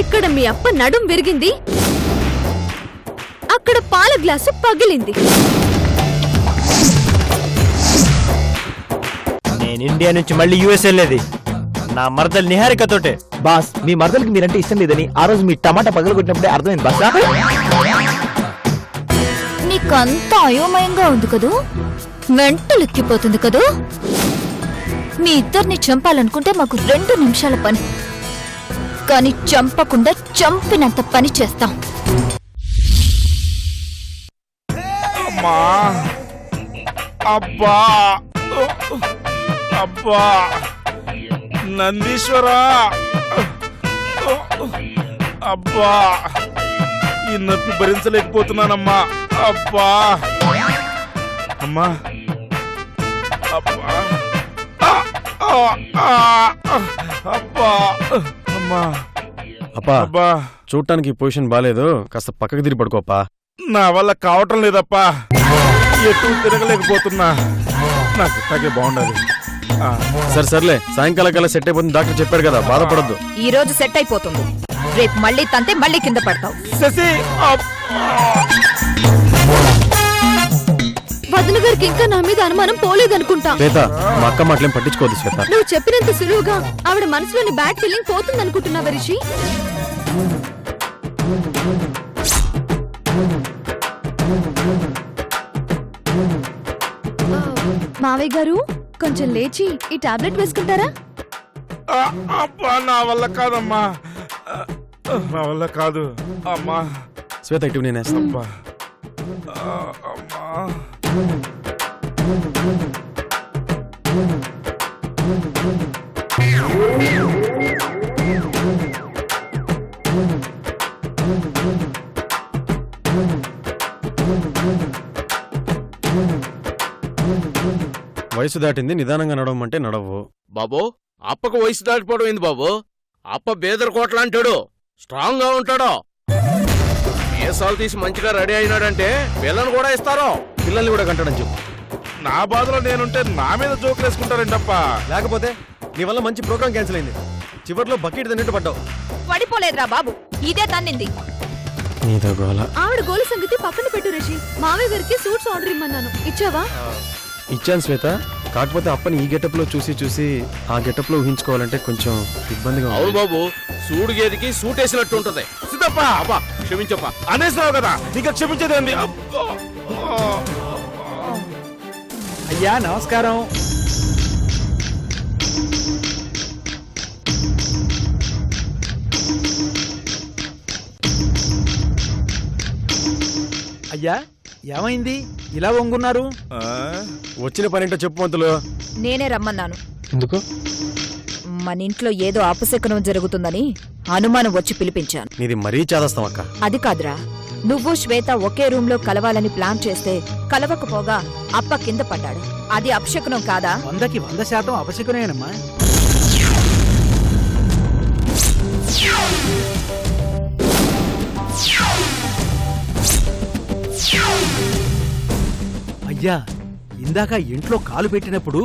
ఇక్కడ మీ అప్ప నడుం విరిగింది. అక్కడ పాల గ్లాసు పగిలింది. నేను ఇండియా నుంచి మళ్ళీ యూఎస్ వెళ్ళేది. నా మరదలు నిహారికతోటే. బాస్ మీ మరదలకి మీరంటే ఇష్టం లేదని ఆ రోజు మీ టమాటా పగలగొట్టినప్పుడే అర్థమైంది బాస్? నీకంతా అయోమయంగా ఉంది కదూ? మెంటలెక్కిపోతుంది కదూ? మీ ఇద్దరిని చంపాలనుకుంటే మాకు రెండు నిమిషాల పని. కానీ చంపకుండా చంపినంత పని చేస్తాం. అమ్మా. అబ్బా. అబ్బా. నందీశ్వరా. అబ్బా. ఈ నొప్పి భరించలేకపోతున్నానమ్మా. అబ్బా. అమ్మా. అబ్బా. అబ్బా. అమ్మా. అప్పా అబ్బా. చూడటానికి ఈ పొజిషన్ బాగాలేదు కాస్త పక్కకి తిరిగి పడుకోపా. నా వల్ల కావటం లేదప్పా. ఎటు తిరగలేకపోతున్నా. నాకు ఇట్లాగే బాగుండాలి. ఆ, సరే సర్లే. సాయంకాలం కల్లా సెట్ అయిపోతుంది. డాక్టర్ చెప్పాడు కదా బాధపడద్దు. ఈ రోజు సెట్ అయిపోతుంది. రేపు మళ్ళీ తంతే మళ్ళీ కింద పడతావు. శశి అబ్బా! వదిన గారికి ఇంకా నా మీద అనుమానం పోలేదనుకుంటా. శ్వేత మా అక్క మాటలేం పట్టించుకోవద్దు శ్వేత. నువ్వు చెప్పినంత సులువుగా ఆవిడ మనసులోని బ్యాడ్ ఫీలింగ్ పోతుందనుకుంటున్నావా రిషి? ఆ, మావయ్య గారు కొంచెం లేచి ఈ టాబ్లెట్ వేసుకుంటారా? ఆ, అబ్బా నా వల్ల కాదమ్మా. నా వల్ల కాదు అమ్మా. శ్వేత ఇటు నేను వేస్తాను అబ్బా. వయసు దాటింది నిదానంగా నడవమంటే నడవు. బాబు అప్పకు వయసు దాటిపోవడం ఏంది బాబు? అప్ప బేదర్ కోట్ల స్ట్రాంగ్గా ఉంటాడు. కేసాలు తీసి మంచిగా రెడీ అయినాడంటే పిల్లలు కూడా ఇస్తారు. పిల్లల్ని కూడా కంటాడని చెప్పు. నా బాధలో నేనుంటే నా మీద జోకులు వేసుకుంటారేంటప్పా లేకపోతే నీ వల్ల మంచి ప్రోగ్రామ్ క్యాన్సిల్ అయింది. చివర్లో బకెట్ తిన్నట్టు పడ్డావు. పడిపోలేదురా బాబు. ఇదే తన్నింది. నీతో గోల. ఆవిడ గోలు సంగతి పక్కన పెట్టు రిషి. మావయ్య గారికి సూట్స్ ఆర్డర్ ఇమ్మన్నాను. ఇచ్చావా? ఇచ్చాను శ్వేత. కాకపోతే అప్పని ఈ గెటప్లో చూసి చూసి ఆ గెటప్లో ఊహించుకోవాలంటే కొంచెం ఇబ్బందిగా అవును బాబు సూడు గేదికి సూట్ వేసినట్టు ఉంటది సిద్ధప్ప అబ్బా క్షమించప్పా. అనేసావు కదా నీకు క్షమించేదేంది అబ్బా! అయ్యా నమస్కారం. అయ్యా ఏమైంది? ఇలా వంగున్నారు? ఆ, వచ్చిన పని ఏంటో చెప్పు మంతులు. నేనే రమ్మన్నాను. ఎందుకు? మన ఇంట్లో ఏదో అపశకునం జరుగుతుందని అనుమానం వచ్చి పిలిపించాను. నీది మరీ చేదస్తాం అక్క. అది కాదురా. నువ్వు శ్వేత ఒకే రూమ్లో కలవాలని ప్లాన్ చేస్తే కలవకపోగా అప్ప కింద పడ్డాడు. అది అపశకునం కాదా? వందకి వంద శాతం అపశకునేనమ్మా. అయ్యా ఇందాక ఇంట్లో కాలు పెట్టినప్పుడు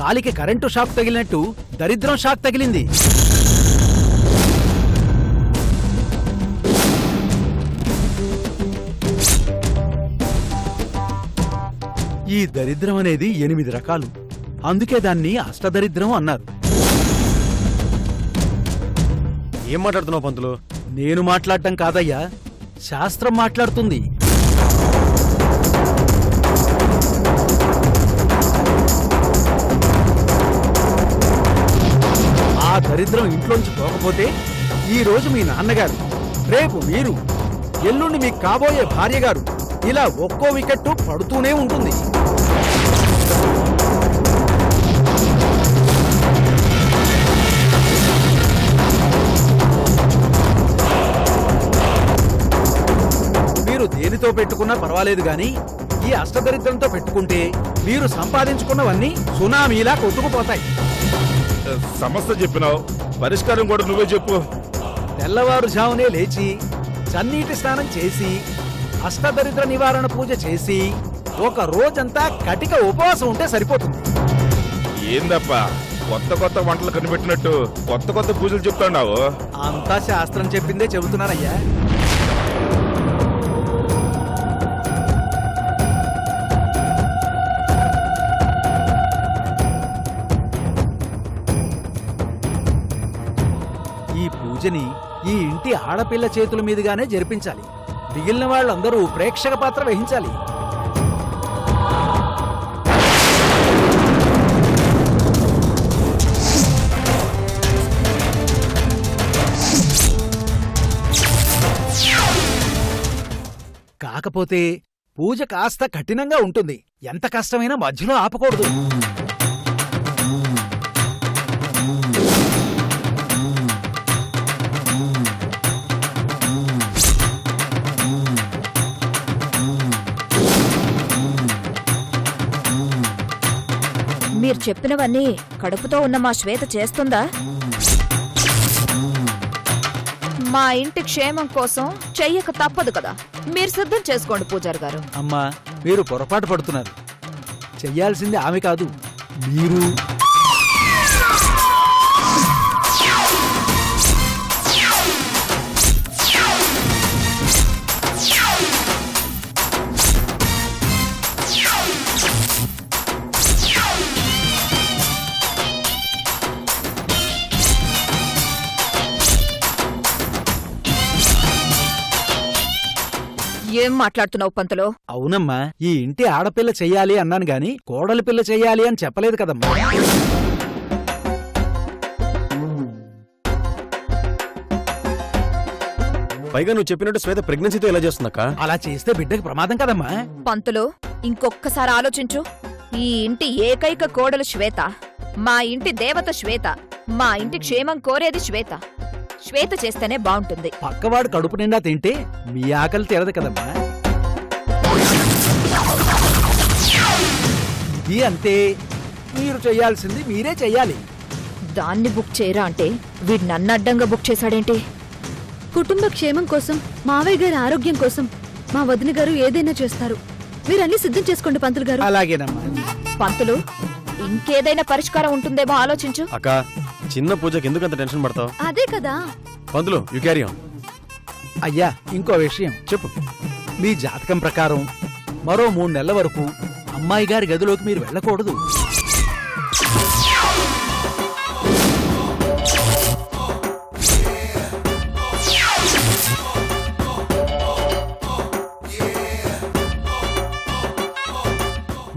కాలికి కరెంటు షాక్ తగిలినట్టు దరిద్రం షాక్ తగిలింది. ఈ దరిద్రం అనేది ఎనిమిది రకాలు. అందుకే దాన్ని అష్టదరిద్రం అన్నారు. ఏం మాట్లాడుతున్నావు పంతులు? నేను మాట్లాడటం కాదయ్యా శాస్త్రం మాట్లాడుతుంది. ఆ దరిద్రం ఇంట్లోంచి పోకపోతే ఈ రోజు మీ నాన్నగారు రేపు మీరు ఎల్లుండి మీకు కాబోయే భార్య గారు ఇలా ఒక్కో వికెట్టు పడుతూనే ఉంటుంది. మీరు దేనితో పెట్టుకున్నా పర్వాలేదు గాని ఈ అష్టదరిద్రంతో పెట్టుకుంటే మీరు సంపాదించుకున్నవన్నీ సునామీలా కొట్టుకుపోతాయి. సమస్య చెప్పినావు. పరిష్కారం కూడా నువ్వే చెప్పు. తెల్లవారుజామునే లేచి చన్నీటి స్నానం చేసి అష్టదరిద్ర నివారణ పూజ చేసి ఒక రోజంతా కటిక ఉపవాసం ఉంటే సరిపోతుంది. ఏందప్పా? కొత్త కొత్త వంటలు కనిపెట్టినట్టు కొత్త కొత్త పూజలు చెప్తాండావు? అంతా శాస్త్రం చెప్పిందే చెబుతున్నానయ్యా. ఈ పూజని ఈ ఇంటి ఆడపిల్ల చేతుల మీదుగానే జరిపించాలి. మిగిలిన వాళ్ళందరూ ప్రేక్షక పాత్ర వహించాలి. కాకపోతే పూజ కాస్త కఠినంగా ఉంటుంది. ఎంత కష్టమైనా మధ్యలో ఆపకూడదు. చెప్పినవన్నీ కడుపుతో ఉన్న మా శ్వేత చేస్తుందా? మా ఇంటి క్షేమం కోసం చెయ్యక తప్పదు కదా. మీరు సిద్ధం చేసుకోండి పూజారి గారు. అమ్మా మీరు పొరపాటు పడుతున్నారు. చెయ్యాల్సింది ఆమె కాదు మీరు. మాట్లాడుతున్నావు పంతులో? అవునమ్మా ఈ ఇంటి ఆడపిల్ల చెయ్యాలి అన్నాను గాని కోడలి పిల్ల చెయ్యాలి అని చెప్పలేదు కదమ్మా. పైగా నువ్వు చెప్పినట్టు శ్వేత ప్రెగ్నెన్సీతో ఎలా చేస్తుందక్క? అలా చేస్తే బిడ్డకి ప్రమాదం కదమ్మా. పంతులు ఇంకొక్కసారి ఆలోచించు. ఈ ఇంటి ఏకైక కోడలు శ్వేత. మా ఇంటి దేవత శ్వేత. మా ఇంటి క్షేమం కోరేది శ్వేత. శ్వేత చేస్తేనే బాగుంటుంది. పక్కవాడు కడుపు నిండా తింటే మీ ఆకలి తీరదు కదమ్మా. ఇది అంతే. మీరు చెయ్యాల్సింది మీరే చెయ్యాలి దాన్ని బుక్ చేయరా అంటే వీడు నన్ను అడ్డంగా బుక్ చేశాడేంటి? కుటుంబ క్షేమం కోసం మావయ్య గారి ఆరోగ్యం కోసం మా వదిన గారు ఏదైనా చేస్తారు. మీరన్నీ సిద్ధం చేసుకోండి పంతులు గారు. అలాగేనమ్మా. పంతులు ఇంకేదైనా పరిష్కారం ఉంటుందేమో ఆలోచించు. అక్క చిన్న పూజకి ఎందుకు అంత టెన్షన్ పడతావు? అదే కదా. పంతులు యు క్యారీ ఆన్ అయ్యా ఇంకో విషయం. చెప్పు. మీ జాతకం ప్రకారం మరో మూడు నెలల వరకు అమ్మాయి గారి గదిలోకి మీరు వెళ్ళకూడదు.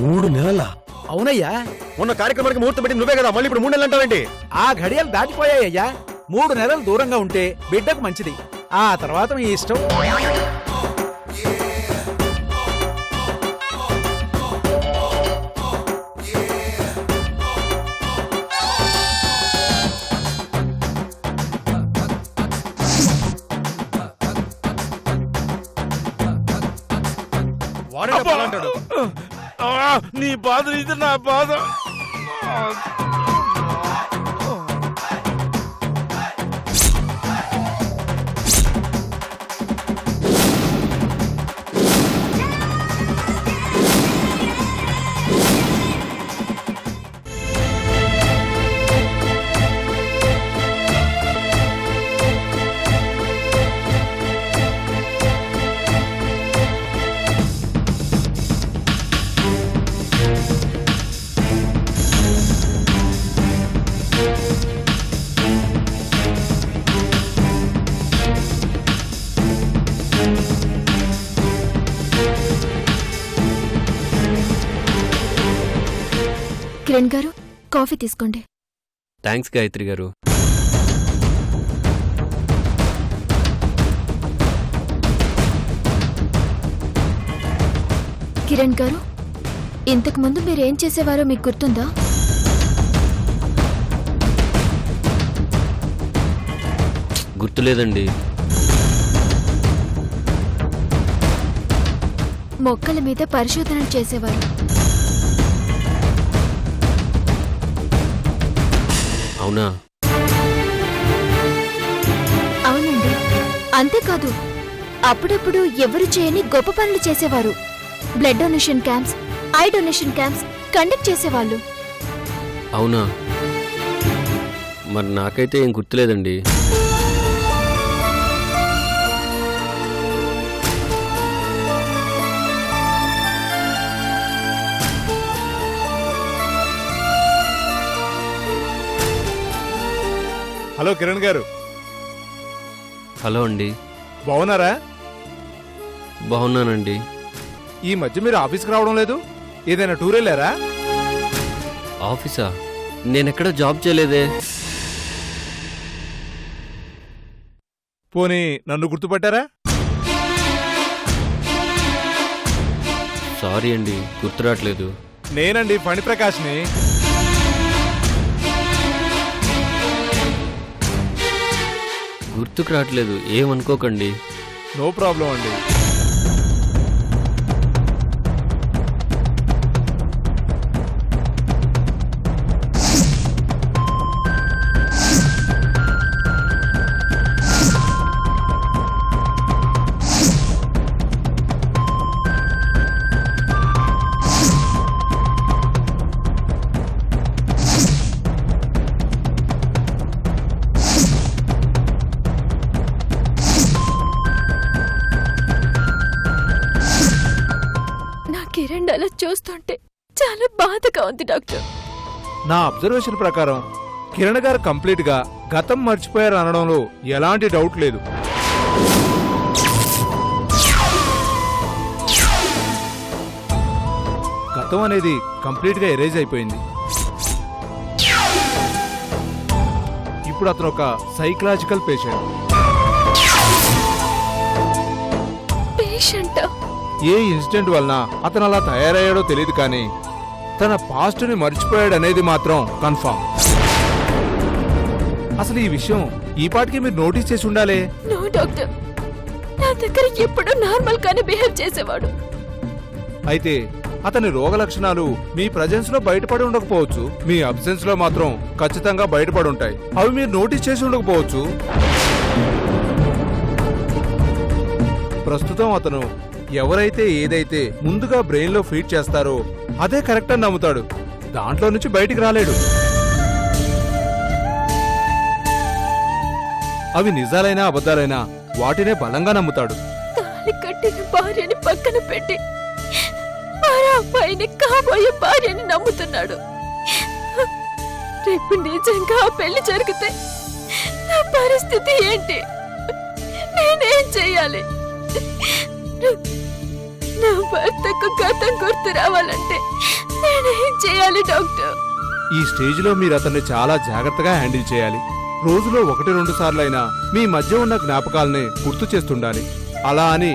మూడు నెలల. అవునయ్యా. మొన్న కార్యక్రమానికి ముహూర్తం పెట్టి నువ్వే కదా మళ్ళీ ఇప్పుడు మూడు నెలలు అంటావేంటి? ఆ ఘడియలు దాటిపోయాయ్యా మూడు నెలలు దూరంగా ఉంటే బిడ్డకు మంచిది. ఆ తర్వాత మీ ఇష్టం. నీ బాధ ఇది నా బాధ. కిరణ్ గారు కాఫీ తీసుకోండి. థ్యాంక్స్ గాయత్రి గారు. కిరణ్ గారు ఇంతకు ముందు మీరేం చేసేవారో మీకు గుర్తుందా? గుర్తులేదండి. మొక్కల మీద పరిశోధనలు చేసేవారు. అవునా? అవునండి. అంతేకాదు అప్పుడప్పుడు ఎవరు చేయని గొప్ప పనులు చేసేవారు. Blood donation camps eye donation camps conduct చేసేవాళ్ళు. అవునా? మరి నాకైతే ఏం గుర్తులేదండి. హలో కిరణ్ గారు. హలో అండి. బాగున్నారా బాగున్నానండి ఈ మధ్య మీరు ఆఫీస్కి రావడం లేదు? ఏదైనా టూర్ వెళ్ళారా? ఆఫీసా? నేనెక్కడ జాబ్ చేయలేదే. పోనీ నన్ను గుర్తుపట్టారా? సారీ అండి గుర్తురావట్లేదు నేనండి ఫణిప్రకాష్ని. గుర్తుకు రావట్లేదు. ఏమనుకోకండి. నో ప్రాబ్లం అండి. చాలా బాధగా ఉంది డాక్టర్. నా అబ్జర్వేషన్ ప్రకారం కిరణ్ గారు కంప్లీట్గా గతం మర్చిపోయారు అనడంలో ఎలాంటి డౌట్ లేదు. గతం అనేది కంప్లీట్గా ఎరేజ్ అయిపోయింది. ఇప్పుడు అతను ఒక సైకలాజికల్ పేషెంట్. పేషెంట్? ఏ ఇన్సిడెంట్ వలన అతను అలా తయారయ్యాడో తెలియదు కానీ తన పాస్ట్ని మర్చిపోయాడు అనేది మాత్రం కన్ఫర్మ్ అసలు ఈ విషయం ఈ పాటికి మీరు నోటీస్ చేసి ఉండాలే. నో డాక్టర్ నా దగ్గర ఎప్పుడూ నార్మల్ గానే బిహేవ్ చేసేవాడు. అయితే అతని రోగ లక్షణాలు మీ ప్రజెన్స్లో బయటపడి ఉండకపోవచ్చు. మీ అబ్సెన్స్లో మాత్రం ఖచ్చితంగా బయటపడి ఉంటాయి. అవి మీరు నోటీస్ చేసి ఉండకపోవచ్చు. ప్రస్తుతం అతను ఎవరైతే ఏదైతే ముందుగా బ్రెయిన్లో ఫీడ్ చేస్తారో అదే కరెక్ట్ అని నమ్ముతాడు. దాంట్లో నుంచి బయటికి రాలేడు. అవి నిజాలైనా అబద్ధాలైనా వాటినే బలంగా నమ్ముతాడు. తాళి కట్టిన భార్యని పక్కన పెట్టి మరో అబ్బాయిని కాబోయే భార్యని నమ్ముతున్నాడు. రేపు నిజంగా ఆ పెళ్ళి జరిగితే నా పరిస్థితి ఏంటి? నేనేం చెయ్యాలి నా భర్తకు గతం గుర్తు రావాలంటే నేనేం చేయాలి డాక్టర్? ఈ స్టేజ్లో మీరు అతన్ని చాలా జాగ్రత్తగా హ్యాండిల్ చేయాలి. రోజులో ఒకటి రెండు సార్లైనా మీ మధ్య ఉన్న జ్ఞాపకాలని గుర్తు చేస్తుండాలి. అలా అని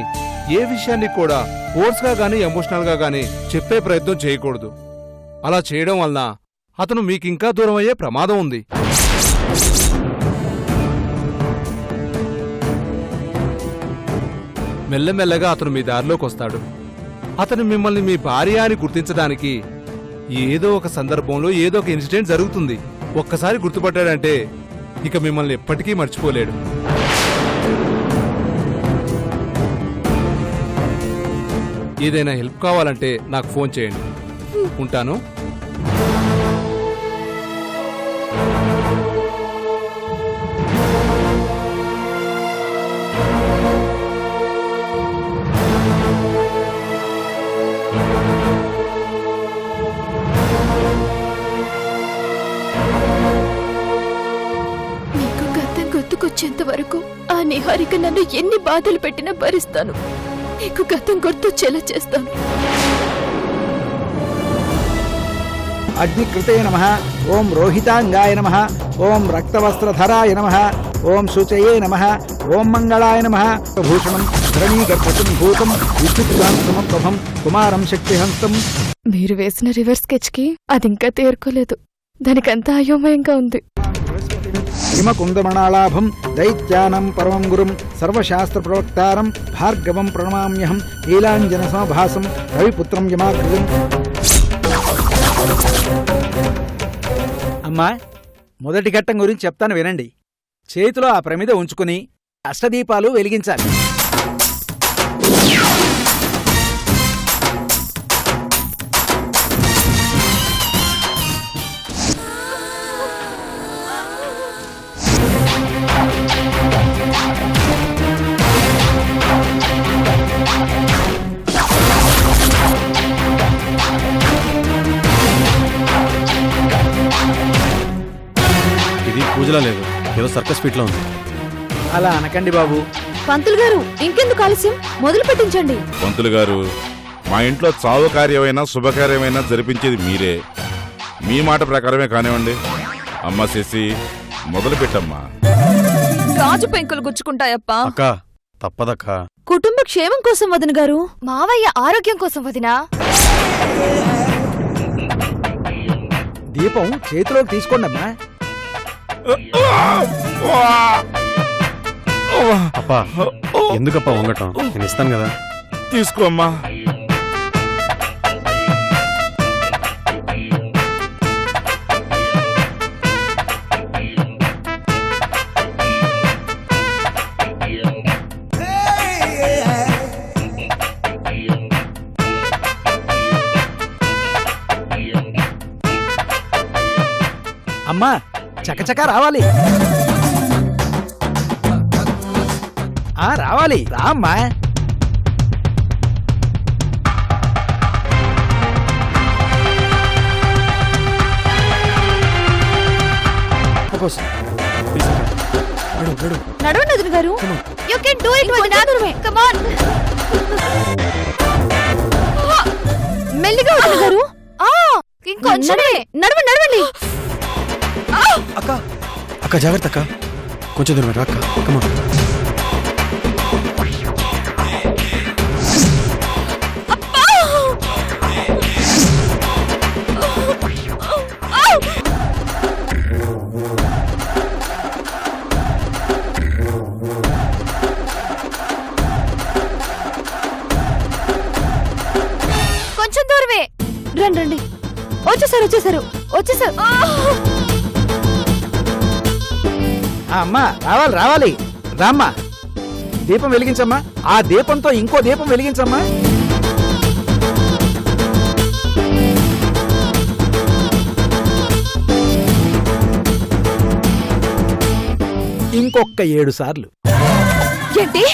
ఏ విషయాన్ని కూడా ఫోర్స్గా గానీ ఎమోషనల్గా గానీ చెప్పే ప్రయత్నం చేయకూడదు. అలా చేయడం వలన అతను మీకింకా దూరం అయ్యే ప్రమాదం ఉంది. మెల్లమెల్లగా అతను మీ దారిలోకి వస్తాడు. అతను మిమ్మల్ని మీ భార్య అని గుర్తించడానికి ఏదో ఒక సందర్భంలో ఏదో ఒక ఇన్సిడెంట్ జరుగుతుంది. ఒక్కసారి గుర్తుపట్టాడంటే ఇక మిమ్మల్ని ఎప్పటికీ మర్చిపోలేడు. ఏదైనా హెల్ప్ కావాలంటే నాకు ఫోన్ చేయండి. ఉంటాను. గుర్తుకొచ్చేంత వరకు ఆ నిహారిక నన్ను ఎన్ని బాధలు పెట్టినా భరిస్తాను. నీకు గతం గుర్తొచ్చేలా చేస్తాను. అగ్నికృతే నమ. ఓం రోహితాంగాయ నమ. ఓం రక్తవస్త్రధరాయ నమ. ఓం శుచయే నమ. ఓం మంగళాయ నమ. భూషణం ధరణీగర్భతం భూతం విద్యుత్కాంతమప్రభం కుమారం శక్తిహంతం మీరు వేసిన రివర్స్ స్కెచ్కి అది ఇంకా తేరుకోలేదు. దానికంతా అయోమయంగా ఉంది. హిమకుందమణాలాభం దైత్యానం పరమం గురుం సర్వశాస్త్ర ప్రవక్తారం భార్గవం ప్రణమామ్యహం నీలాంజన సమభాసం రవిపుత్రం యమాకృతం అమ్మా మొదటి ఘట్టం గురించి చెప్తాను వినండి. చేతిలో ఆ ప్రమిద ఉంచుకుని అష్టదీపాలు వెలిగించాలి. ఏదో సర్కస్ ఫీట్లో ఉంది. అలా అనకండి బాబు. పంతులు గారు ఇంకెందుకు ఆలస్యం? మొదలు పెట్టించండి. పంతులు గారు మా ఇంట్లో చావు కార్యమైనా శుభకార్యమైనా జరిపించేది మీరే. మీ మాట ప్రకారమే కానివ్వండి. అమ్మ శశి మొదలు పెట్టమ్మా. రాజు పెంకులు గుచ్చుకుంటాయప్పా. అక్క తప్పదక్క. కుటుంబ క్షేమం కోసం వదిన గారు మావయ్య ఆరోగ్యం కోసం వదినా. దీపం చేతిలోకి తీసుకోండి అమ్మా అప్ప ఎందుకప్ప వంగటం? నేను ఇస్తాను కదా. తీసుకో అమ్మా. అమ్మా చకచక రావాలి ఆ రావాలి రా అమ్మా కోసం ప్లీజ్ అక్క నడు నడు నడవండి వదిన గారు యు కెన్ డూ ఇట్ వదిన కమ్ ఆన్ మెల్లిగా వదిన గారు ఇంకొంచెమే నడవండి నడవండి అక్క. అక్క జాగ్రత్త అక్క. కొంచెం దూరం రా అక్క. కమా కొంచెం దూరమే. రండి రండి. వచ్చేసారు వచ్చేసారు. వచ్చేసారు. అమ్మా రావాలి రావాలి. రామ్మా. దీపం వెలిగించమ్మా. ఆ దీపంతో ఇంకో దీపం వెలిగించమ్మా. ఇంకొక ఏడు సార్లు. ఏంటి?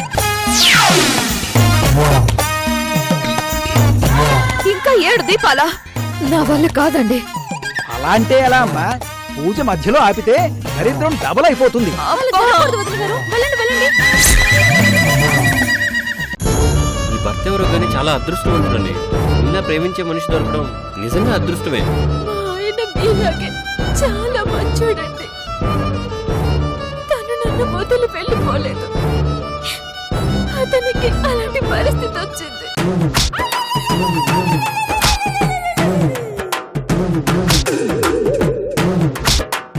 ఇంకా ఏడు దీపాలా? నా వల్ల కాదండి. అలా అంటే ఎలా అమ్మా? పూజ మధ్యలో ఆపితే దరిద్రం డబల్ అయిపోతుంది. ఈ భర్త ఎవరో కానీ చాలా అదృష్టవంతుడండి ఇలా ప్రేమించే మనిషి దొరకడం నిజంగా అదృష్టమే. చాలా మంచోడండి. తను నన్ను మొదలు వెళ్ళిపోలేదు. అతనికి అలాంటి పరిస్థితి వచ్చింది.